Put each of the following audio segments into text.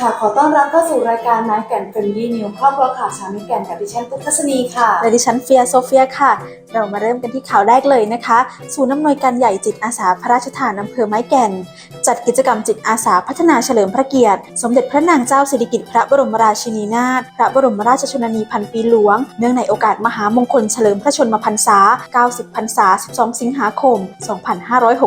ค่ะ ขอต้อนรับเข้าสู่รายการไม้แก่นเฟรนดี้นิวครอบครัวข่าวเชาวไม้แก่นกับดิฉันตุ๊กทัศนีค่ะและดิฉันเฟียโซเฟียค่ะ เรามาเริ่มกันที่ข่าวแรกเลยนะคะ ศูนย์อำนวยการใหญ่จิตอาสาพระราชทานอำเภอไม้แก่น จัดกิจกรรมจิตอาสาพัฒนาเฉลิมพระเกียรติ สมเด็จพระนางเจ้าสิริกิติ์พระบรมราชินีนาถพระบรมราชชนนีพันปีหลวง เนื่องในโอกาสมหามงคลเฉลิมพระชนมพรรษา 90 พรรษา 12 สิงหาคม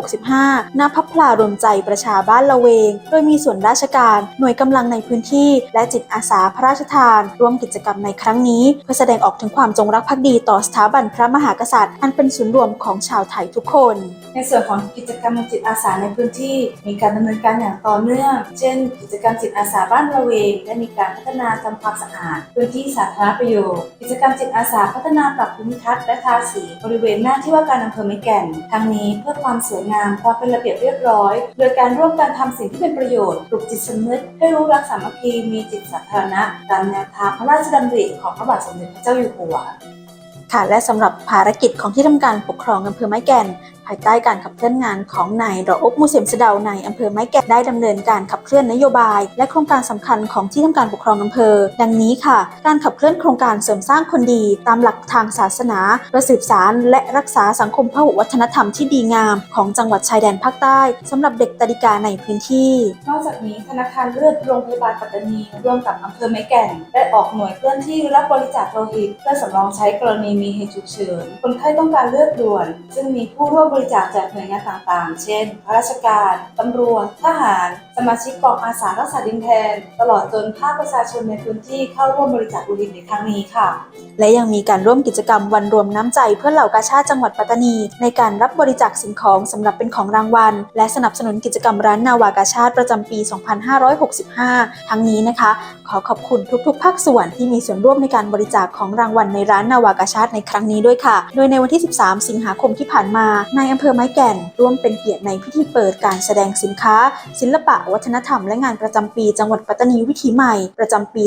2565 ณ พับพลารวมใจประชาบ้านละเวง โดยมีส่วนราชการ หน่วยกำลังในพื้นที่ และจิตอาสาพระราชทาน ร่วมกิจกรรมในครั้งนี้ เพื่อแสดงออกถึงความจงรักภักดีต่อสถาบันพระมหากษัตริย์ อันเป็นศูนย์รวมของชาวไทยทุกคน ในส่วนของกิจกรรมจิตอาสาในพื้นที่มีการดำเนินการอย่างต่อเนื่อง เช่น กิจกรรมจิตอาสาบ้านระเวงได้มีการพัฒนาทำความสะอาดพื้นที่สาธารณประโยชน์ กิจกรรมจิตอาสาพัฒนาปรับภูมิทัศน์และทาสีบริเวณหน้าที่ว่าการอำเภอไม้แก่น ทั้งนี้เพื่อความสวยงามความเป็นระเบียบเรียบร้อย โดยการร่วมกันทำสิ่งที่เป็นประโยชน์ปลุกจิตสำนึกให้รู้รักสามัคคีมีจิตสาธารณะตามแนวทางพระราชดำริของพระบาทสมเด็จพระเจ้าอยู่หัวค่ะและสำหรับภารกิจของที่ทำการปกครองอำเภอไม้แก่นภายใต้การขับเคลื่อนงานของนายดออกมูเสมสเดาในอำเภอไม้แก่ได้ดำเนินการขับเคลื่อนนโยบาย และโครงการสำคัญของที่ทำการปกครองอำเภอ ดังนี้ค่ะ การขับเคลื่อนโครงการเสริมสร้างคนดี ตามหลักทางศาสนาเพื่อสืบสารและรักษาสังคมพหุวัฒนธรรมที่ดีงาม ของจังหวัดชายแดนภาคใต้สำหรับเด็กตาดิกาในพื้นที่นอกจากนี้ธนาคารเลือดโรงพยาบาลปัตตานีร่วมกับอำเภอไม้แก่นได้ออกหน่วยเคลื่อนที่รับบริจาคโลหิตเพื่อสำรองใช้กรณีมีเหตุฉุกเฉินคนไข้ต้องการเลือดด่วน ซึ่งมีผู้ร่วมบริจาคจากหน่วยงานต่างๆ เช่นข้าราชการ ตำรวจ ทหารสมาชิกกองอาสารักษาดินแดนตลอดจนภาคประชาชนในพื้นที่เข้าร่วมบริจาคโลหิตในครั้งนี้ค่ะ และยังมีการร่วมกิจกรรมวันรวมน้ำใจเพื่อเหล่ากาชาติจังหวัดปัตตานี ในการรับบริจาคสิ่งของสำหรับเป็นของรางวัล และสนับสนุนกิจกรรมร้านนาวากาชาติประจำปี 2565 ทั้งนี้นะคะ ขอขอบคุณทุกๆ ภาคส่วนที่มีส่วนร่วมในการบริจาคของรางวัลในร้านนาวากาชาติในครั้งนี้ด้วยค่ะ โดยในวันที่ 13 สิงหาคมที่ผ่านมาในอำเภอไม้แก่น ร่วมเป็นเกียรติในพิธีเปิดการแสดงสินค้า ศิลปะวัฒนธรรมและงานประจำปีจังหวัดปัตตานีวิถีใหม่ประจำปี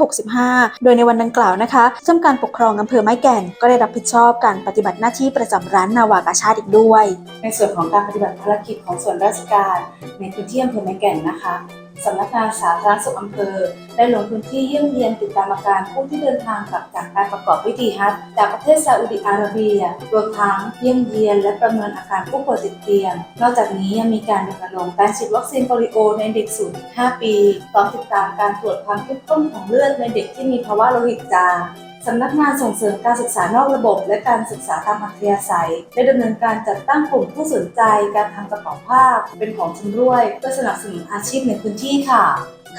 2565 โดยในวันดังกล่าวนะคะทำการปกครองอำเภอไม้แก่น ก็ได้รับผิดชอบการปฏิบัติหน้าที่ประจำร้านนาวากาชาติอีกด้วย ในส่วนของการปฏิบัติภารกิจของส่วนราชการในพื้นที่อำเภอไม่แก่นนะคะ สำนักงานสาธารณสุขอำเภอ ได้ลงพื้นที่เยี่ยมเยียนติดตามอาการผู้ที่เดินทางกลับจากการประกอบพิธีฮัจญ์จากประเทศซาอุดิอาระเบีย รวมทั้งเยี่ยมเยียนและประเมินอาการผู้ป่วยติดเตียง นอกจากนี้ยังมีการรณรงค์การฉีดวัคซีนโปลิโอในเด็ก0ู5ปีพร้อมติดตามการตรวจความเข้มข้นของเลือดในเด็กที่มีภาวะโลหิตจาง สำนักงานส่งเสริมการศึกษานอกระบบ และการศึกษาตามอัธยาศัย ได้ดำเนินการจัดตั้งกลุ่มผู้สนใจการทำกระเป๋าผ้าเป็นของชำร่วยเพื่อสนับสนุนอาชีพในพื้นที่ค่ะ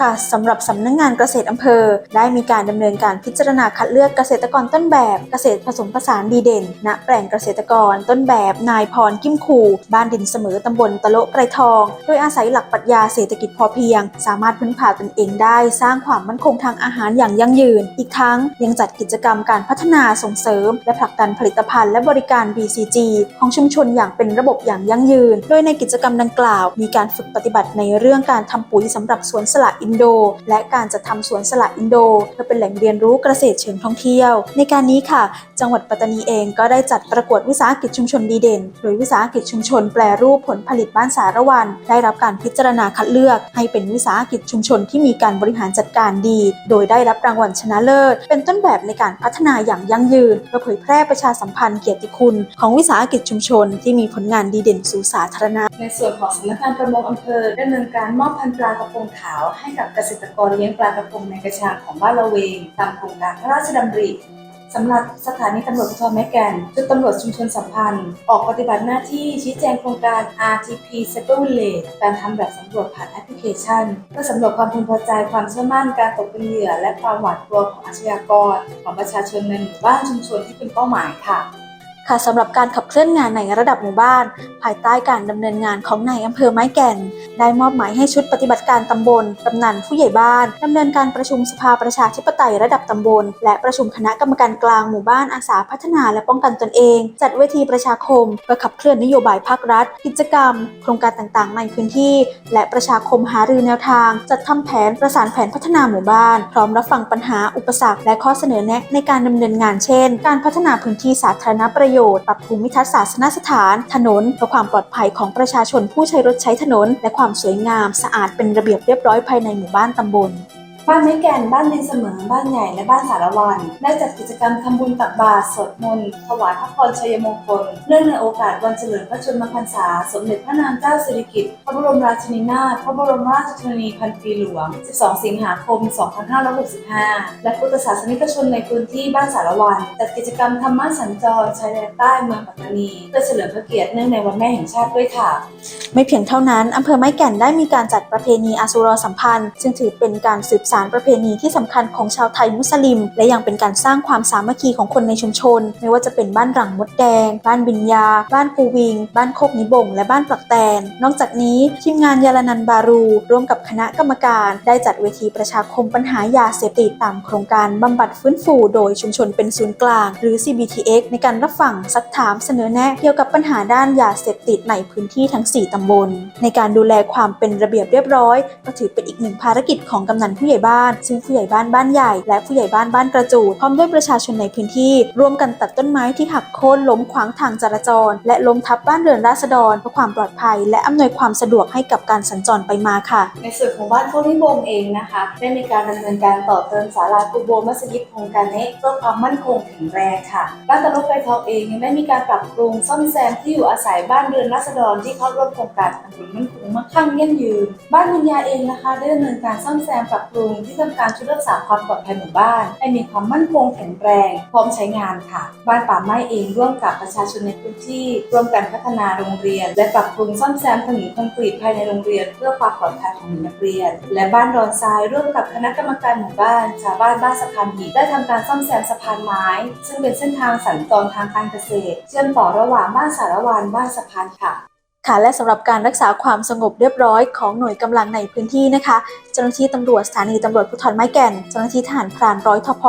ค่ะสำหรับสำนักงงานเกษตรอำเภอ ได้มีการดำเนินการพิจารณาคัดเลือกเกษตรกรต้นแบบเกษตรผสมผสานดีเด่น ณ แปลงเกษตรกรต้นแบบนายพรกิมคูบ้านดินเสมอตำบลตะโลไกรทอง โดยอาศัยหลักปรัชญาเศรษฐกิจพอเพียง สามารถพึ่งพาตนเองได้ สร้างความมั่นคงทางอาหารอย่างยั่งยืน อีกทั้งยังจัดกิจกรรมการพัฒนาส่งเสริม และผลักดันผลิตภัณฑ์และบริการ BCG ของชุมชนอย่างเป็นระบบอย่างยั่งยืน โดยในกิจกรรมดังกล่าว มีการฝึกปฏิบัติในเรื่องการทำปุ๋ยสำหรับสวนสละอินโด และการจัดทำสวนสละอินโด เพื่อเป็นแหล่งเรียนรู้เกษตรเชิงท่องเที่ยว ในการนี้ค่ะ จังหวัดปัตตานีเองก็ได้จัดประกวดวิสาหกิจชุมชนดีเด่น โดยวิสาหกิจชุมชนแปรรูปผลผลิตบ้านสารวัน ได้รับการพิจารณาคัดเลือก ให้เป็นวิสาหกิจชุมชนที่มีการบริหารจัดการดี โดยได้รับรางวัลชนะเลิศ เป็นต้นแบบในการพัฒนาอย่างยั่งยืนเพื่อเผยแพร่ประชาสัมพันธ์เกียรติคุณ ของวิสาหกิจชุมชน ที่มีผลงานดีเด่นสู่สาธารณะ ในส่วนของสำนักงานประมงอำเภอได้ดำเนินการมอบพันธุ์ปลากระพงขาวให้กับเกษตรกรเลี้ยงปลากระพงในกระชังของบ้านละเวง ตามโครงการพระราชดำริสำหรับสถานีตำรวจภูธรแม่แก่นจุดตำรวจชุมชนสัมพันธ์ ออกปฏิบัติหน้าที่ชี้แจงโครงการ RTP Cyber Village การทำแบบสำรวจผ่านแอปพลิเคชัน เพื่อสำรวจความพึงพอใจความเชื่อมั่นการตกเป็นเหยื่อ และความหวาดกลัวของอาชญากร ของประชาชนในหมู่บ้านชุมชนที่เป็นเป้าหมายค่ะ ค่ะสำหรับการขับเคลื่อนงานในระดับหมู่บ้าน ภายใต้การดำเนินงานของนายอำเภอไม้แก่น ได้มอบหมายให้ชุดปฏิบัติการตำบลกำนันผู้ใหญ่บ้านดำเนินการประชุมสภาประชาธิปไตยระดับตำบล และประชุมคณะกรรมการกลางหมู่บ้านอาสาพัฒนาและป้องกันตนเอง จัดเวทีประชาคมเพื่อขับเคลื่อนนโยบายภาครัฐ กิจกรรม โครงการต่างๆ ในพื้นที่ และประชาคมหารือแนวทาง จัดทำแผนประสานแผนพัฒนาหมู่บ้าน พร้อมรับฟังปัญหาอุปสรรคและข้อเสนอแนะในการดำเนินงานเช่น การพัฒนาพื้นที่สาธารณประโยชน์ปรับภูมิทัศน์ศาสนสถาน ถนนเพื่อพื่อความปลอดภัยของประชาชนผู้ใช้รถใช้ถนน และความสวยงามสะอาดเป็นระเบียบเรียบร้อยภายในหมู่บ้านตำบล บ้านไม้แก่น บ้านดินเสมอ บ้านใหญ่ และบ้านสารวันได้จัดกิจกรรมทำบุญตักบาตรสวดมนต์ถวายพระพรชัยมงคล เนื่องในโอกาสวันเฉลิมพระชนมพรรษา สมเด็จพระนางเจ้าสิริกิติ์ พระบรมราชินีนาถ พระบรมราชชนนีพันปีหลวง 12 สิงหาคม 2565 และพุทธศาสนิกชนในพื้นที่บ้านสารวันจัดกิจกรรมธรรมะสัญจรชายแดนใต้เมืองปัตตานีเพื่อเฉลิมพระเกียรติเนื่องในวันแม่แห่งชาติด้วยค่ะ ไม่เพียงเท่านั้นอำเภอไม้แก่นได้มีการจัดประเพณีอาสุรสัมพันธ์ ซึ่งถือเป็นการสืบสานประเพณีที่สำคัญของชาวไทยมุสลิม และยังเป็นการสร้างความสามัคคีของคนในชุมชน ไม่ว่าจะเป็นบ้านรังมดแดง บ้านบิญญาบ้านปูวิง บ้านโคกนิบง และบ้านปลักแตน นอกจากนี้ทีมงานยาลานันบารู ร่วมกับคณะกรรมการได้จัดเวทีประชาคมปัญหายาเสพติดตามโครงการบำบัดฟื้นฟู โดยชุมชนเป็นศูนย์กลาง หรือ CBTX ในการรับฟังซักถามเสนอแนะเกี่ยวกับปัญหาด้านยาเสพติดในพื้นที่ทั้ง 4 ตำบล ในการดูแลความเป็นระเบียบเรียบร้อย ก็ถือเป็นอีกหนึ่งภารกิจของกำนันผู้ใหญ่บ้านซึ่งผู้ใหญ่บ้านบ้านใหญ่ และผู้ใหญ่บ้านบ้านกระจูดพร้อมด้วยประชาชนในพื้นที่ ร่วมกันตัดต้นไม้ที่หักโค่นล้มขวางทางจราจร และล้มทับบ้านเรือนราษฎรเพื่อความปลอดภัย และอำนวยความสะดวกให้กับการสัญจรไปมาค่ะ ในส่วนของบ้านโคกนิบงเองนะคะได้มีการดำเนินการต่อเติมศาลากูโบมัสยิดโครงการนี้เพื่อความมั่นคงแข็งแรงค่ะบ้านตะลุกไปทองเองยังได้มีการปรับปรุงซ่อมแซมที่อยู่อาศัยบ้านเรือนราษฎรที่เข้าร่วมโครงการทำบุญมั่นคงมั่งคั่งยั่งยืน บ้านวิญญาเองนะคะได้ดำเนินการซ่อมแซมปรับปรุงที่ทำการช่วยรักษาความปลอดภัยหมู่บ้านให้มีความมั่นคงแข็งแรง พร้อมใช้งานค่ะ บ้านป่าไม้เองร่วมกับประชาชนในพื้นที่ ร่วมกันพัฒนาโรงเรียน และปรับปรุงซ่อมแซมถนนคอนกรีตภายในโรงเรียน เพื่อความปลอดภัยของนักเรียน และบ้านดอนทรายร่วมกับคณะกรรมการหมู่บ้านชาวบ้านบ้านสะพานหินได้ทำการซ่อมแซมสะพานไม้ ซึ่งเป็นเส้นทางสัญจรทางการเกษตร เชื่อมต่อระหว่างบ้านสารวานบ้านสะพานค่ะ ค่ะและสำหรับการรักษาความสงบเรียบร้อยของหน่วยกำลังในพื้นที่นะคะ เจ้าหน้าที่ตำรวจสถานีตำรวจภูธรไม้แก่น เจ้าหน้าที่ทหารพรานร้อยทพ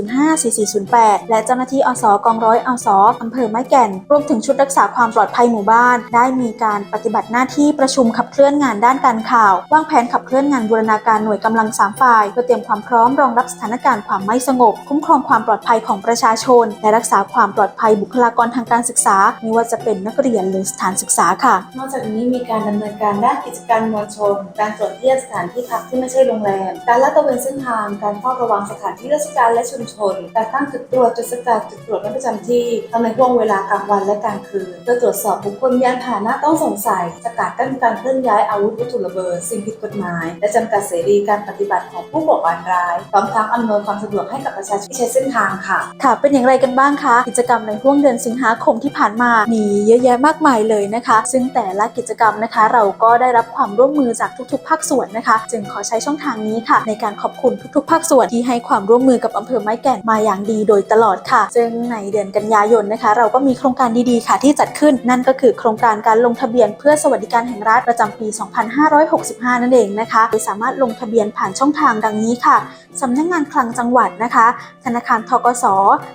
4405 4408 และเจ้าหน้าที่อสกองร้อยอสอำเภอไม้แก่น รวมถึงชุดรักษาความปลอดภัยหมู่บ้าน ได้มีการปฏิบัติหน้าที่ประชุมขับเคลื่อนงานด้านการข่าว วางแผนขับเคลื่อนงานบูรณาการหน่วยกำลังสามฝ่ายเพื่อเตรียมความพร้อมรองรับสถานการณ์ความไม่สงบ คุ้มครองความปลอดภัยของประชาชน และรักษาความปลอดภัยบุคลากรทางการศึกษา ไม่ว่าจะเป็นนักเรียนหรือสถานศึกษาค่ะนอกจากนี้มีการดำเนินการด้านกิจการมวลชน การตรวจเยี่ยมสถานที่พักที่ไม่ใช่โรงแรม การลาดตระเวนเส้นทาง การเฝ้าระวังสถานที่ราชการและชุมชน การตั้งจุดตรวจจุดสกัดจุดตรวจประจำที่ทั้งในช่วงเวลากลางวันและกลางคืนเพื่อตรวจสอบบุคคลยานพาหนะต้องสงสัยสกัดกั้นการเคลื่อนย้ายอาวุธวัตถุระเบิดสิ่งผิดกฎหมาย และจำกัดเสรีการปฏิบัติของผู้ก่อการร้ายพร้อมทั้งอำนวยความสะดวกให้กับประชาชนที่ใช้เส้นทางค่ะ ค่ะ เป็นอย่างไรกันบ้างคะกิจกรรมในห่วงเดือนสิงหาคมที่ผ่านมามีเยอะแยะมากมายเลยนะคะ ซึ่งแต่ละกิจกรรมนะคะ เราก็ได้รับความร่วมมือจากทุกๆ ภาคส่วนนะคะ จึงขอใช้ช่องทางนี้ค่ะ ในการขอบคุณทุกๆ ภาคส่วนที่ให้ความร่วมมือกับอำเภอไม้แก่นมาอย่างดีโดยตลอดค่ะ ซึ่งในเดือนกันยายนนะคะ เราก็มีโครงการดีๆค่ะที่จัดขึ้น นั่นก็คือโครงการการลงทะเบียนเพื่อสวัสดิการแห่งรัฐประจำปี 2565 นั่นเองนะคะโดยสามารถลงทะเบียนผ่านช่องทางดังนี้ค่ะสำนักงานคลังจังหวัดนะคะ ธนาคารทกส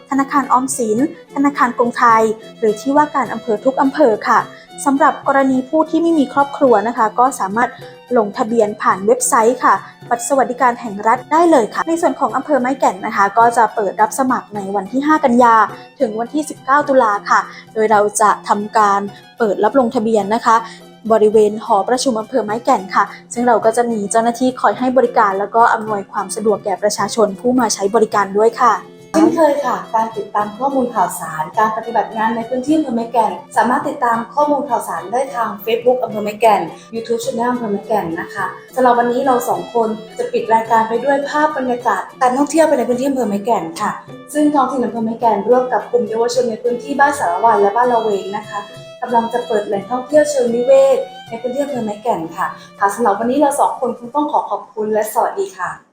ธนาคารออมสิน ธนาคารกรุงไทย หรือที่ว่าการอำเภอทุกอำเภอค่ะ สำหรับกรณีผู้ที่ไม่มีครอบครัวนะคะ ก็สามารถลงทะเบียนผ่านเว็บไซต์ค่ะ บัตรสวัสดิการแห่งรัฐได้เลยค่ะ ในส่วนของอำเภอไม้แก่นนะคะ ก็จะเปิดรับสมัครในวันที่ 5 กันยา ถึงวันที่ 19 ตุลาค่ะ โดยเราจะทำการเปิดรับลงทะเบียนนะคะบริเวณหอประชุมอำเภอไม้แก่นค่ะ ซึ่งเราก็จะมีเจ้าหน้าที่คอยให้บริการ แล้วก็อำนวยความสะดวกแก่ประชาชนผู้มาใช้บริการด้วยค่ะ เช่นเคยค่ะ การติดตามข้อมูลข่าวสาร การปฏิบัติงานในพื้นที่อำเภอแม่แก่น สามารถติดตามข้อมูลข่าวสารได้ทาง Facebook อำเภอแม่แก่น YouTube Channel อำเภอแม่แก่นนะคะสำหรับวันนี้เราสองคนจะปิดรายการไปด้วยภาพบรรยากาศการท่องเที่ยวไปในพื้นที่อำเภอแม่แก่นค่ะ ซึ่งท้องถิ่นอำเภอแม่แก่นร่วมกับกลุ่มเยาวชนในพื้นที่บ้านสารวันและบ้านละเวงนะคะกำลังจะเปิดแหล่งท่องเที่ยวเชิงนิเวศ ในพื้นที่อำเภอแม่แก่นค่ะค่ะสำหรับวันนี้เราสองคนคงต้องขอขอบคุณและสวัสดีค่ะ